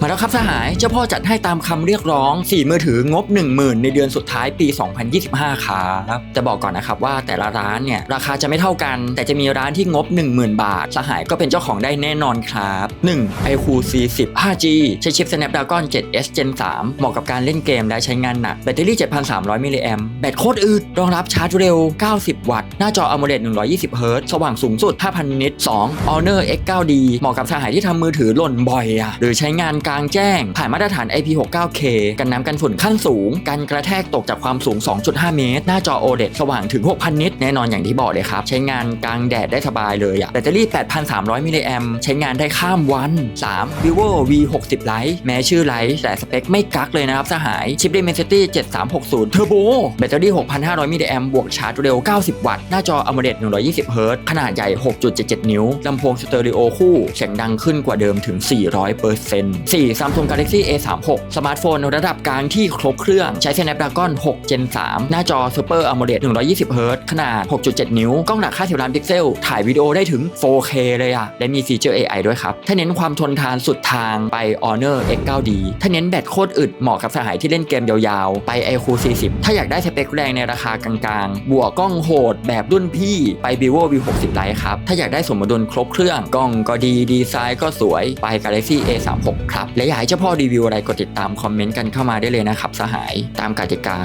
มาแล้วครับสหาย เจ้าพ่อจัดให้ตามคำเรียกร้อง 4 มือถืองบ 10,000 ในเดือนสุดท้ายปี 2025 ครับจะบอกก่อนนะครับว่าแต่ละร้านเนี่ยราคาจะไม่เท่ากัน แต่จะมีร้านที่งบ 10,000 บาท สหายก็เป็นเจ้าของได้แน่นอนครับ 1. iQOO C10 5G ใช้ชิป Snapdragon 7S Gen 3 เหมาะกับการเล่นเกมและใช้งานหนัก แบตเตอรี่ 7,300 มิลลิแอมแบตโคตรอึดรองรับชาร์จเร็ว 90 วัตต์ หน้าจอ AMOLED 120 Hz สว่างสูงสุด 5,000 นิต 2. Honor X9D เหมาะกับสหายที่ทำมือถือหล่นบ่อยอะหรือใช้งานกลางแจ้ง ผ่านมาตรฐาน IP69K กันน้ำกันฝุ่นขั้นสูงการกระแทกตกจากความสูง 2.5 เมตร หน้าจอ OLED สว่างถึง 6,000 นิตแน่นอนอย่างที่บอกเลยครับ ใช้งานกลางแดดได้สบายเลยอะแบตเตอรี่ 8,300 มิลลิแอมใช้งานได้ข้ามวัน 3. vivo V60 Lite แม้ชื่อไลท์แต่สเปคไม่กักเลยนะครับสหาย ชิป Dimensity 7360 Turbo แบตเตอรี่ 6,500 มิลลิแอมบวกชาร์จเร็ว 90 วัตต์ หน้าจอ AMOLED 120 Hz ขนาดใหญ่ 6.77 นิ้วลำโพงสเตอริโอคู่เสียงดังขึ้นกว่าเดิมถึง 400% 4. Samsung Galaxy A36 สมาร์ทโฟนระดับกลางที่ครบเครื่องใช้ Snapdragon 6 Gen 3 หน้าจอ Super AMOLED 120 Hz ขนาด 6.7 นิ้ว กล้องหลัก 50 ล้านพิกเซล ถ่ายวิดีโอได้ถึง 4K เลยอะและมีฟีเจอร์ AI ด้วยครับ ถ้าเน้นความทนทานสุดทางไป Honor X9D ถ้าเน้นแบตโคตรอึดเหมาะกับสหายที่เล่นเกมยาวๆ ไป iQOO C10 ถ้าอยากได้สเปคแรงในราคากลางๆ บวกกล้องโหดแบบรุ่นพี่ไป vivo V60 Lite ครับ ถ้าอยากได้สมดุลครบเครื่อง กล้องก็ดี ดีไซน์ก็สวย ไป Galaxy A36 ครับและอยากให้เจ้าพ่อรีวิวอะไรกดติดตามคอมเมนต์กันเข้ามาได้เลยนะครับสหายตามกติกา